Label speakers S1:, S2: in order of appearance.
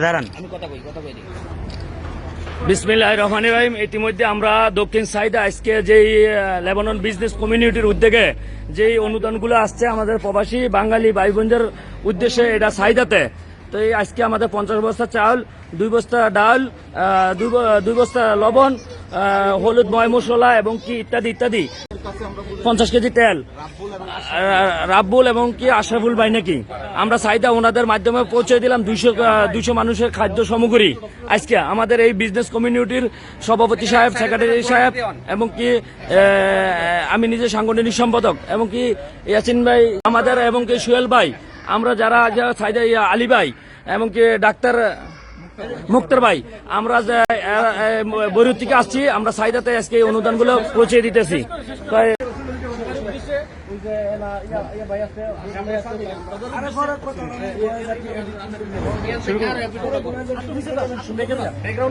S1: দাঁড়ান।
S2: আমি কথা কই কথা কই দিই
S3: বিসমিল্লাহ রহমান রহিম। ইতিমধ্যে আমরা দক্ষিণ সাইডে আজকে যেই লেবানন বিজনেস কমিউনিটির উদ্যোগে যেই অনুদানগুলো আসছে আমাদের প্রবাসী বাঙালি ভাই বোনদের উদ্দেশ্যে এটা সাইদাতে তো এই আজকে আমাদের পঞ্চাশ বস্তা চাল দুই বস্তা ডাল দুই ব- দুই বস্তা লবণ হলুদ, ময় মশলা এবং কি ইত্যাদি ইত্যাদি। পঞ্চাশ কেজি তেল। রাব্বুল এবং কি আশরাফুল ভাই নাকি? আমরা চাহিদা ওনাদের মাধ্যমে পৌঁছে দিলাম দুইশো দুইশো মানুষের খাদ্য সামগ্রী। আজকে আমাদের এই বিজনেস কমিউনিটির সভাপতি সাহেব সেক্রেটারি সাহেব এবং কি আমি নিজে সাংগঠনিক সম্পাদক এবং কি ইয়াসিন ভাই, আমাদের এবং কি সোহেল ভাই। আমরা যারা চাহিদা আলী ভাই এবং কি ডাক্তার মুক্তার ভাই আমরা বৈরুত থেকে আসছি আমরা সাইদাতে আজকে এই অনুদানগুলো পৌঁছে দিতেছি।
S2: এখন